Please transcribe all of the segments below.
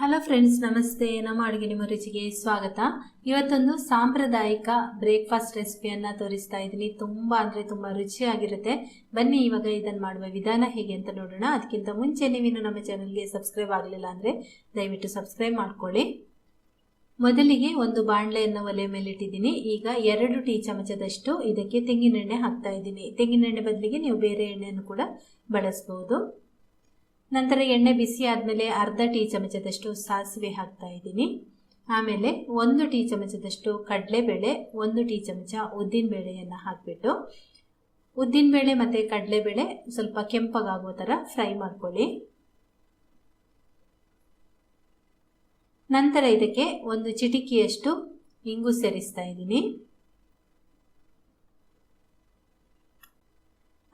Hello friends ನಮಸ್ತೆ. ನಮ್ಮ ಅಡುಗೆ ನಿಮ್ಮ ರುಚಿಗೆ ಸ್ವಾಗತ. ಇವತ್ತೊಂದು ಸಾಂಪ್ರದಾಯಿಕ ಬ್ರೇಕ್ಫಾಸ್ಟ್ ರೆಸಿಪಿಯನ್ನು ತೋರಿಸ್ತಾ ಇದ್ದೀನಿ. ತುಂಬ ಅಂದರೆ ತುಂಬ ರುಚಿಯಾಗಿರುತ್ತೆ. ಬನ್ನಿ, ಇವಾಗ ಇದನ್ನು ಮಾಡುವ ವಿಧಾನ ಹೇಗೆ ಅಂತ ನೋಡೋಣ. ಅದಕ್ಕಿಂತ ಮುಂಚೆ ನೀವಿನ್ನು ನಮ್ಮ ಚಾನಲ್ಗೆ ಸಬ್ಸ್ಕ್ರೈಬ್ ಆಗಲಿಲ್ಲ ಅಂದರೆ ದಯವಿಟ್ಟು ಸಬ್ಸ್ಕ್ರೈಬ್ ಮಾಡ್ಕೊಳ್ಳಿ. ಮೊದಲಿಗೆ ಒಂದು ಬಾಣಲೆಯನ್ನು ಒಲೆ ಮೇಲೆ ಇಟ್ಟಿದ್ದೀನಿ. ಈಗ ಎರಡು ಟೀ ಚಮಚದಷ್ಟು ಇದಕ್ಕೆ ತೆಂಗಿನೆಣ್ಣೆ ಹಾಕ್ತಾ ಇದ್ದೀನಿ. ತೆಂಗಿನೆಣ್ಣೆ ಬದಲಿಗೆ ನೀವು ಬೇರೆ ಎಣ್ಣೆಯನ್ನು ಕೂಡ ಬಳಸ್ಬೋದು. ನಂತರ ಎಣ್ಣೆ ಬಿಸಿ ಆದಮೇಲೆ ಅರ್ಧ ಟೀ ಚಮಚದಷ್ಟು ಸಾಸಿವೆ ಹಾಕ್ತಾ ಇದ್ದೀನಿ. ಆಮೇಲೆ ಒಂದು ಟೀ ಚಮಚದಷ್ಟು ಕಡಲೆಬೇಳೆ, ಒಂದು ಟೀ ಚಮಚ ಉದ್ದಿನಬೇಳೆಯನ್ನು ಹಾಕಿಬಿಟ್ಟು, ಉದ್ದಿನಬೇಳೆ ಮತ್ತು ಕಡಲೆಬೇಳೆ ಸ್ವಲ್ಪ ಕೆಂಪಗಾಗೋ ಥರ ಫ್ರೈ ಮಾಡ್ಕೊಳ್ಳಿ. ನಂತರ ಇದಕ್ಕೆ ಒಂದು ಚಿಟಿಕಿಯಷ್ಟು ಇಂಗು ಸೇರಿಸ್ತಾ ಇದ್ದೀನಿ.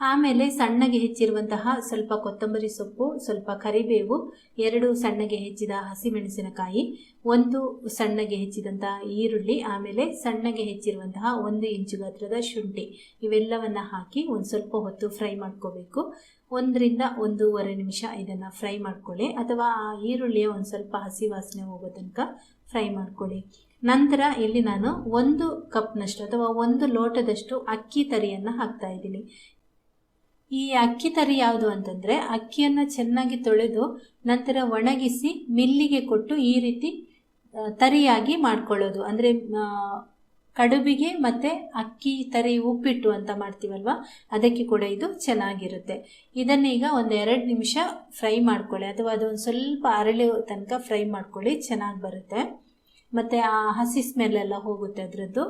ಆಮೇಲೆ ಸಣ್ಣಗೆ ಹೆಚ್ಚಿರುವಂತಹ ಸ್ವಲ್ಪ ಕೊತ್ತಂಬರಿ ಸೊಪ್ಪು, ಸ್ವಲ್ಪ ಕರಿಬೇವು, ಎರಡು ಸಣ್ಣಗೆ ಹೆಚ್ಚಿದ ಹಸಿಮೆಣಸಿನಕಾಯಿ, ಒಂದು ಸಣ್ಣಗೆ ಹೆಚ್ಚಿದಂತಹ ಈರುಳ್ಳಿ, ಆಮೇಲೆ ಸಣ್ಣಗೆ ಹೆಚ್ಚಿರುವಂತಹ ಒಂದು ಇಂಚು ಗಾತ್ರದ ಶುಂಠಿ. ಇವೆಲ್ಲವನ್ನ ಹಾಕಿ ಒಂದು ಸ್ವಲ್ಪ ಹೊತ್ತು ಫ್ರೈ ಮಾಡ್ಕೋಬೇಕು. ಒಂದರಿಂದ ಒಂದೂವರೆ ನಿಮಿಷ ಇದನ್ನು ಫ್ರೈ ಮಾಡ್ಕೊಳ್ಳಿ. ಅಥವಾ ಆ ಈರುಳ್ಳಿಯ ಒಂದು ಸ್ವಲ್ಪ ಹಸಿ ವಾಸನೆ ಹೋಗೋ ತನಕ ಫ್ರೈ ಮಾಡ್ಕೊಳ್ಳಿ. ನಂತರ ಇಲ್ಲಿ ನಾನು ಒಂದು ಕಪ್ನಷ್ಟು ಅಥವಾ ಒಂದು ಲೋಟದಷ್ಟು ಅಕ್ಕಿ ತರಿಯನ್ನು ಹಾಕ್ತಾ ಇದ್ದೀನಿ. ಈ ಅಕ್ಕಿ ತರಿ ಯಾವುದು ಅಂತಂದರೆ ಅಕ್ಕಿಯನ್ನು ಚೆನ್ನಾಗಿ ತೊಳೆದು ನಂತರ ಒಣಗಿಸಿ ಮಿಲ್ಲಿಗೆ ಕೊಟ್ಟು ಈ ರೀತಿ ತರಿಯಾಗಿ ಮಾಡ್ಕೊಳ್ಳೋದು. ಅಂದರೆ ಕಡುಬಿಗೆ ಮತ್ತು ಅಕ್ಕಿ ತರಿ ಉಪ್ಪಿಟ್ಟು ಅಂತ ಮಾಡ್ತೀವಲ್ವ? ಅದಕ್ಕೆ ಕೂಡ ಇದು ಚೆನ್ನಾಗಿರುತ್ತೆ. ಇದನ್ನೀಗ ಒಂದು ಎರಡು ನಿಮಿಷ ಫ್ರೈ ಮಾಡ್ಕೊಳ್ಳಿ. ಅಥವಾ ಅದೊಂದು ಸ್ವಲ್ಪ ಅರಳಿ ತನಕ ಫ್ರೈ ಮಾಡ್ಕೊಳ್ಳಿ. ಚೆನ್ನಾಗಿ ಬರುತ್ತೆ. ಮತ್ತು ಆ ಹಸಿ ಸ್ಮೆಲ್ಲೆಲ್ಲ ಹೋಗುತ್ತೆ ಅದರದ್ದು.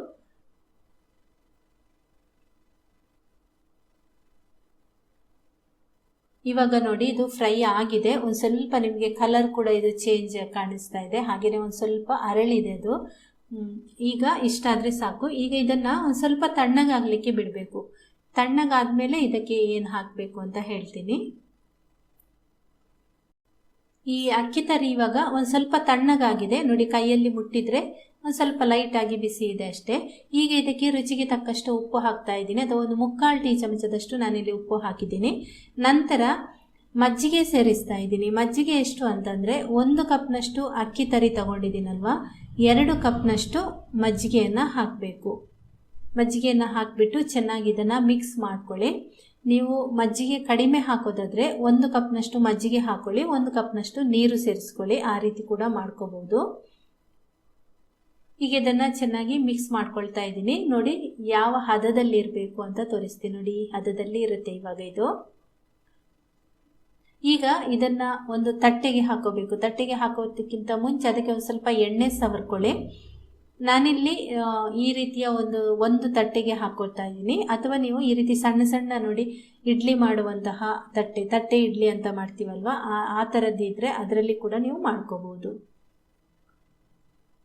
ಇವಾಗ ನೋಡಿ ಇದು ಫ್ರೈ ಆಗಿದೆ. ಒಂದು ಸ್ವಲ್ಪ ನಿಮಗೆ ಕಲರ್ ಕೂಡ ಇದು ಚೇಂಜ್ ಕಾಣಿಸ್ತಾ ಇದೆ. ಹಾಗೆಯೇ ಒಂದು ಸ್ವಲ್ಪ ಅರಳಿದೆ ಅದು. ಈಗ ಇಷ್ಟಾದರೆ ಸಾಕು. ಈಗ ಇದನ್ನು ಒಂದು ಸ್ವಲ್ಪ ತಣ್ಣಗಾಗಲಿಕ್ಕೆ ಬಿಡಬೇಕು. ತಣ್ಣಗಾದ್ಮೇಲೆ ಇದಕ್ಕೆ ಏನು ಹಾಕಬೇಕು ಅಂತ ಹೇಳ್ತೀನಿ. ಈ ಅಕ್ಕಿ ತರಿ ಇವಾಗ ಒಂದು ಸ್ವಲ್ಪ ತಣ್ಣಗಾಗಿದೆ. ನೋಡಿ ಕೈಯಲ್ಲಿ ಮುಟ್ಟಿದ್ರೆ ಒಂದು ಸ್ವಲ್ಪ ಲೈಟಾಗಿ ಬಿಸಿ ಇದೆ ಅಷ್ಟೇ. ಈಗ ಇದಕ್ಕೆ ರುಚಿಗೆ ತಕ್ಕಷ್ಟು ಉಪ್ಪು ಹಾಕ್ತಾ ಇದ್ದೀನಿ. ಅಥವಾ ಒಂದು ಮುಕ್ಕಾಲು ಟೀ ಚಮಚದಷ್ಟು ನಾನಿಲ್ಲಿ ಉಪ್ಪು ಹಾಕಿದ್ದೀನಿ. ನಂತರ ಮಜ್ಜಿಗೆ ಸೇರಿಸ್ತಾ ಇದ್ದೀನಿ. ಮಜ್ಜಿಗೆ ಎಷ್ಟು ಅಂತಂದರೆ ಒಂದು ಕಪ್ನಷ್ಟು ಅಕ್ಕಿ ತರಿ ತಗೊಂಡಿದ್ದೀನಲ್ವಾ? ಎರಡು ಕಪ್ನಷ್ಟು ಮಜ್ಜಿಗೆಯನ್ನು ಹಾಕಬೇಕು. ಮಜ್ಜಿಗೆಯನ್ನು ಹಾಕಿಬಿಟ್ಟು ಚೆನ್ನಾಗಿ ಇದನ್ನು ಮಿಕ್ಸ್ ಮಾಡ್ಕೊಳ್ಳಿ. ನೀವು ಮಜ್ಜಿಗೆ ಕಡಿಮೆ ಹಾಕೋದಾದರೆ ಒಂದು ಕಪ್ನಷ್ಟು ಮಜ್ಜಿಗೆ ಹಾಕೊಳ್ಳಿ, ಒಂದು ಕಪ್ನಷ್ಟು ನೀರು ಸೇರಿಸ್ಕೊಳ್ಳಿ. ಆ ರೀತಿ ಕೂಡ ಮಾಡ್ಕೋಬೋದು. ಈಗ ಇದನ್ನು ಚೆನ್ನಾಗಿ ಮಿಕ್ಸ್ ಮಾಡ್ಕೊಳ್ತಾ ಇದ್ದೀನಿ. ನೋಡಿ, ಯಾವ ಹದದಲ್ಲಿ ಇರಬೇಕು ಅಂತ ತೋರಿಸ್ತೀನಿ ನೋಡಿ. ಈ ಹದದಲ್ಲಿ ಇರುತ್ತೆ ಇವಾಗ ಇದು. ಈಗ ಇದನ್ನು ಒಂದು ತಟ್ಟೆಗೆ ಹಾಕೋಬೇಕು. ತಟ್ಟೆಗೆ ಹಾಕೋದಕ್ಕಿಂತ ಮುಂಚೆ ಅದಕ್ಕೆ ಒಂದು ಸ್ವಲ್ಪ ಎಣ್ಣೆ ಸವರ್ಕೊಳ್ಳಿ. ನಾನಿಲ್ಲಿ ಈ ರೀತಿಯ ಒಂದು ಒಂದು ತಟ್ಟೆಗೆ ಹಾಕೊಳ್ತಾ ಇದ್ದೀನಿ. ಅಥವಾ ನೀವು ಈ ರೀತಿ ಸಣ್ಣ ಸಣ್ಣ ನೋಡಿ, ಇಡ್ಲಿ ಮಾಡುವಂತಹ ತಟ್ಟೆ ತಟ್ಟೆ ಇಡ್ಲಿ ಅಂತ ಮಾಡ್ತೀವಲ್ವ? ಆ ಥರದ್ದಿದ್ರೆ ಅದರಲ್ಲಿ ಕೂಡ ನೀವು ಮಾಡ್ಕೋಬಹುದು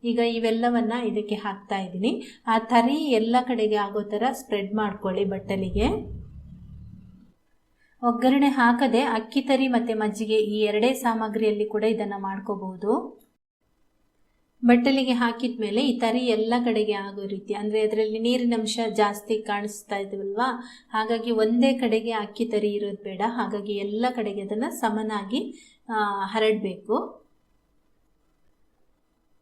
ಈಗ ಇವೆಲ್ಲವನ್ನ ಇದಕ್ಕೆ ಹಾಕ್ತಾ ಇದ್ದೀನಿ. ಆ ತರಿ ಎಲ್ಲ ಕಡೆಗೆ ಆಗೋ ಥರ ಸ್ಪ್ರೆಡ್ ಮಾಡ್ಕೊಳ್ಳಿ ಬಟ್ಟಲಿಗೆ. ಒಗ್ಗರಣೆ ಹಾಕದೆ ಅಕ್ಕಿ ತರಿ ಮತ್ತು ಮಜ್ಜಿಗೆ ಈ ಎರಡೇ ಸಾಮಗ್ರಿಯಲ್ಲಿ ಕೂಡ ಇದನ್ನು ಮಾಡ್ಕೋಬಹುದು. ಬಟ್ಟಲಿಗೆ ಹಾಕಿದ ಮೇಲೆ ಈ ತರಿ ಎಲ್ಲ ಕಡೆಗೆ ಆಗೋ ರೀತಿ, ಅಂದರೆ ಅದರಲ್ಲಿ ನೀರಿನ ಅಂಶ ಜಾಸ್ತಿ ಕಾಣಿಸ್ತಾ ಇದ್ವಲ್ವಾ? ಹಾಗಾಗಿ ಒಂದೇ ಕಡೆಗೆ ಅಕ್ಕಿ ತರಿ ಇರೋದು ಬೇಡ. ಹಾಗಾಗಿ ಎಲ್ಲ ಕಡೆಗೆ ಅದನ್ನು ಸಮನಾಗಿ ಹರಡಬೇಕು.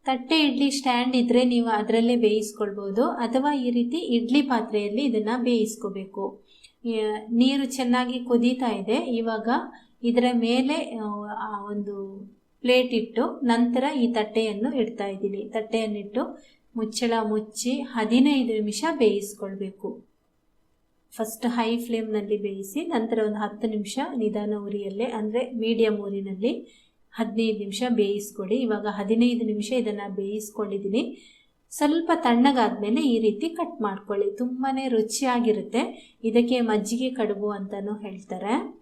ತಟ್ಟೆ ಇಡ್ಲಿ ಸ್ಟ್ಯಾಂಡ್ ಇದ್ದರೆ ನೀವು ಅದರಲ್ಲೇ ಬೇಯಿಸ್ಕೊಳ್ಬೋದು. ಅಥವಾ ಈ ರೀತಿ ಇಡ್ಲಿ ಪಾತ್ರೆಯಲ್ಲಿ ಇದನ್ನು ಬೇಯಿಸ್ಕೋಬೇಕು. ನೀರು ಚೆನ್ನಾಗಿ ಕುದೀತಾ ಇದೆ. ಇವಾಗ ಇದರ ಮೇಲೆ ಒಂದು ಪ್ಲೇಟ್ ಇಟ್ಟು ನಂತರ ಈ ತಟ್ಟೆಯನ್ನು ಇಡ್ತಾ ಇದ್ದೀನಿ. ತಟ್ಟೆಯನ್ನಿಟ್ಟು ಮುಚ್ಚಳ ಮುಚ್ಚಿ ಹದಿನೈದು ನಿಮಿಷ ಬೇಯಿಸ್ಕೊಳ್ಬೇಕು. ಫಸ್ಟ್ ಹೈ ಫ್ಲೇಮ್ನಲ್ಲಿ ಬೇಯಿಸಿ ನಂತರ ಒಂದು ಹತ್ತು ನಿಮಿಷ ನಿಧಾನ ಉರಿಯಲ್ಲೇ, ಅಂದರೆ ಮೀಡಿಯಮ್ ಊರಿನಲ್ಲಿ ಹದಿನೈದು ನಿಮಿಷ ಬೇಯಿಸ್ಕೊಡಿ ಇವಾಗ ಹದಿನೈದು ನಿಮಿಷ ಇದನ್ನು ಬೇಯಿಸ್ಕೊಂಡಿದ್ದೀನಿ. ಸ್ವಲ್ಪ ತಣ್ಣಗಾದಮೇಲೆ ಈ ರೀತಿ ಕಟ್ ಮಾಡ್ಕೊಳ್ಳಿ. ತುಂಬಾ ರುಚಿಯಾಗಿರುತ್ತೆ. ಇದಕ್ಕೆ ಮಜ್ಜಿಗೆ, ಕಡುಬು ಅಂತಲೂ ಹೇಳ್ತಾರೆ.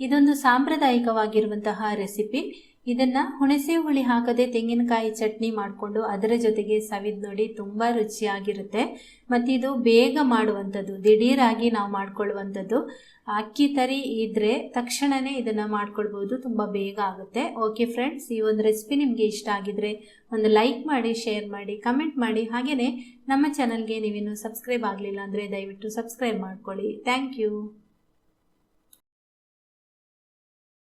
ಇದೊಂದು ಸಾಂಪ್ರದಾಯಿಕವಾಗಿರುವಂತಹ ರೆಸಿಪಿ. ಇದನ್ನು ಹುಣಸೆ ಹುಳಿ ಹಾಕದೆ ತೆಂಗಿನಕಾಯಿ ಚಟ್ನಿ ಮಾಡಿಕೊಂಡು ಅದರ ಜೊತೆಗೆ ಸವಿದ್ ನೋಡಿ ತುಂಬ ರುಚಿಯಾಗಿರುತ್ತೆ. ಮತ್ತು ಇದು ಬೇಗ ಮಾಡುವಂಥದ್ದು, ದಿಢೀರಾಗಿ ನಾವು ಮಾಡ್ಕೊಳ್ಳುವಂಥದ್ದು. ಅಕ್ಕಿ ತರಿ ಇದ್ದರೆ ತಕ್ಷಣವೇ ಇದನ್ನು ಮಾಡ್ಕೊಳ್ಬೋದು, ತುಂಬ ಬೇಗ ಆಗುತ್ತೆ. ಓಕೆ ಫ್ರೆಂಡ್ಸ್ ಈ ಒಂದು ರೆಸಿಪಿ ನಿಮಗೆ ಇಷ್ಟ ಆಗಿದ್ರೆ ಒಂದು ಲೈಕ್ ಮಾಡಿ ಶೇರ್ ಮಾಡಿ ಕಮೆಂಟ್ ಮಾಡಿ. ಹಾಗೆಯೇ ನಮ್ಮ ಚಾನಲ್ಗೆ ನೀವಿನ್ನು ಸಬ್ಸ್ಕ್ರೈಬ್ ಆಗಲಿಲ್ಲ ಅಂದರೆ ದಯವಿಟ್ಟು ಸಬ್ಸ್ಕ್ರೈಬ್ ಮಾಡ್ಕೊಳ್ಳಿ. Thank you